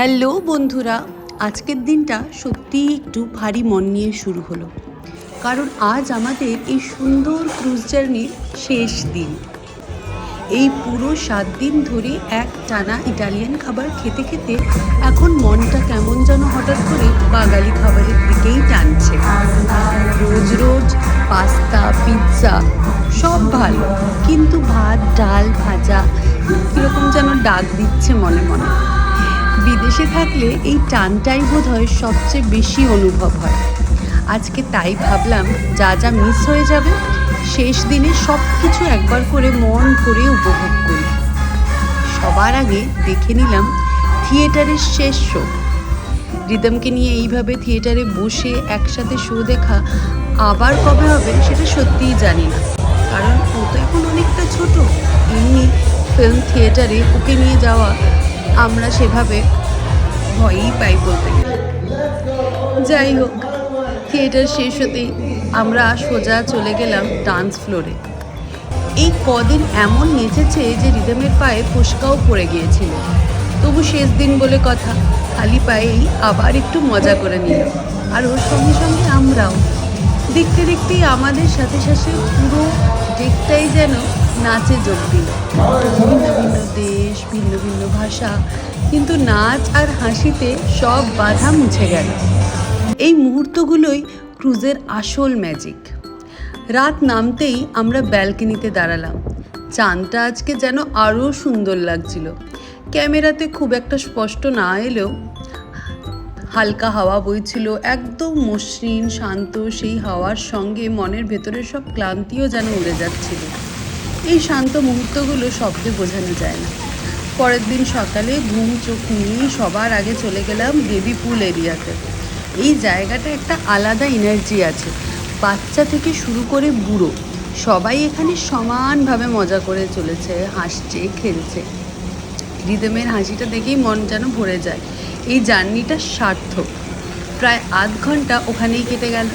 Hello বন্ধুরা, আজকের দিনটা সত্যিই একটু ভারী মন নিয়ে শুরু হলো। কারণ আজ আমাদের এই সুন্দর ক্রুজ জার্নির শেষ দিন। এই পুরো সাত দিন ধরে এক টানা ইটালিয়ান খাবার খেতে খেতে এখন মনটা কেমন যেন হঠাৎ করে বাঙালি খাবারের দিকেই টানছে। রোজ রোজ পাস্তা, পিৎজা, সব ভালো, কিন্তু ভাত, ডাল, ভাজা, কীরকম যেন ডাক দিচ্ছে মনে মনে। বিদেশে থাকলে এই টানটাই বোধ হয় সবচেয়ে বেশি অনুভব হয়। আজকে তাই ভাবলাম, যা যা মিস হয়ে যাবে, শেষ দিনে সব কিছু একবার করে মন ভরে উপভোগ করি। সবার আগে দেখে নিলাম, থিয়েটারের শেষ শো। রিদমকে নিয়ে এইভাবে থিয়েটারে বসে একসাথে শো দেখা আবার কবে হবে সেটা সত্যিই জানি না। কারণ ও তো এখন অনেকটা ছোট। এমনি ফিল্ম থিয়েটারে ওকে নিয়ে যাওয়া আমরা সেভাবে ভয়ই পাই বলতে যাই হোক, থিয়েটার শেষ হতেই আমরা সোজা চলে গেলাম ডান্স ফ্লোরে। এই কদিন এমন নেচেছে যে রিদমের পায়ে ফুসকাও পড়ে গিয়েছিল। তবু শেষ দিন বলে কথা, খালি পায়েই আবার একটু মজা করে নিল। আর ওর সঙ্গে সঙ্গে আমরাও দেখতে দেখতেই আমাদের সাথে সাথে পুরো ডেকটাই যেন নাচে যোগ দিল। ভিন্ন ভিন্ন দেশ, ভিন্ন ভিন্ন ভাষা, কিন্তু নাচ আর হাসিতে সব বাধা মুছে গেল। এই মুহূর্তগুলোই ক্রুজের আসল ম্যাজিক রাত নামতেই আমরা ব্যালকনিতে দাঁড়ালাম। চাঁদটা আজকে যেন আরও সুন্দর লাগছিল। ক্যামেরাতে খুব একটা স্পষ্ট না এলেও হালকা হাওয়া বইছিল একদম মসৃণ, শান্ত, সেই হাওয়ার সঙ্গে মনের ভেতরের সব ক্লান্তিও যেন উড়ে যাচ্ছিল। এই শান্ত মুহূর্তগুলো শব্দে বোঝানো যায় না। পরের দিন সকালে ঘুম, চোখ নিয়ে সবার আগে চলে গেলাম বেবি পুল এরিয়াতে। এই জায়গাটা একটা আলাদা এনার্জি আছে। বাচ্চা থেকে শুরু করে বুড়ো, সবাই এখানে সমানভাবে মজা করে চলেছে, হাসছে, খেলছে। রিদমের হাসিটা দেখেই মন যেন ভরে যায়। এই জার্নিটা সার্থক। প্রায় আধ ঘণ্টা ওখানেই কেটে গেল।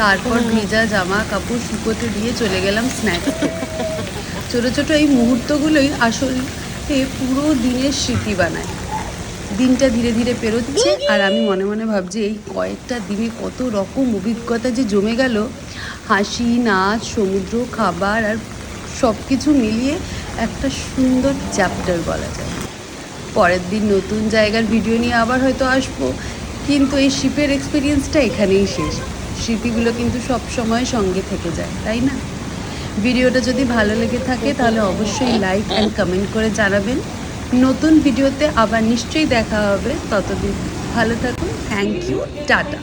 তারপর ভেজা জামা কাপড় শুকোতে দিয়ে চলে গেলাম স্ন্যাক্স ছোটো ছোটো এই মুহূর্তগুলোই আসলে পুরো দিনের স্মৃতি বানায়। দিনটা ধীরে ধীরে পেরোচ্ছে আর আমি মনে মনে ভাবছি এই কয়েকটা দিনে কত রকম অভিজ্ঞতা যে জমে গেল। হাসি নাচ সমুদ্র খাবার আর সব কিছু মিলিয়ে একটা সুন্দর চ্যাপ্টার বলা যায়। পরের দিন নতুন জায়গার ভিডিও নিয়ে আবার হয়তো আসব। কিন্তু এই শিপের এক্সপিরিয়েন্সটা এখানেই শেষ। স্মৃতিগুলো কিন্তু সব সময় সঙ্গে থেকে যায়, তাই না? ভিডিওটা যদি ভালো লেগে থাকে তাহলে অবশ্যই লাইক অ্যান্ড কমেন্ট করে জানাবেন। নতুন ভিডিওতে আবার নিশ্চয়ই দেখা হবে। ততদিন ভালো থাকুন। Thank you tata.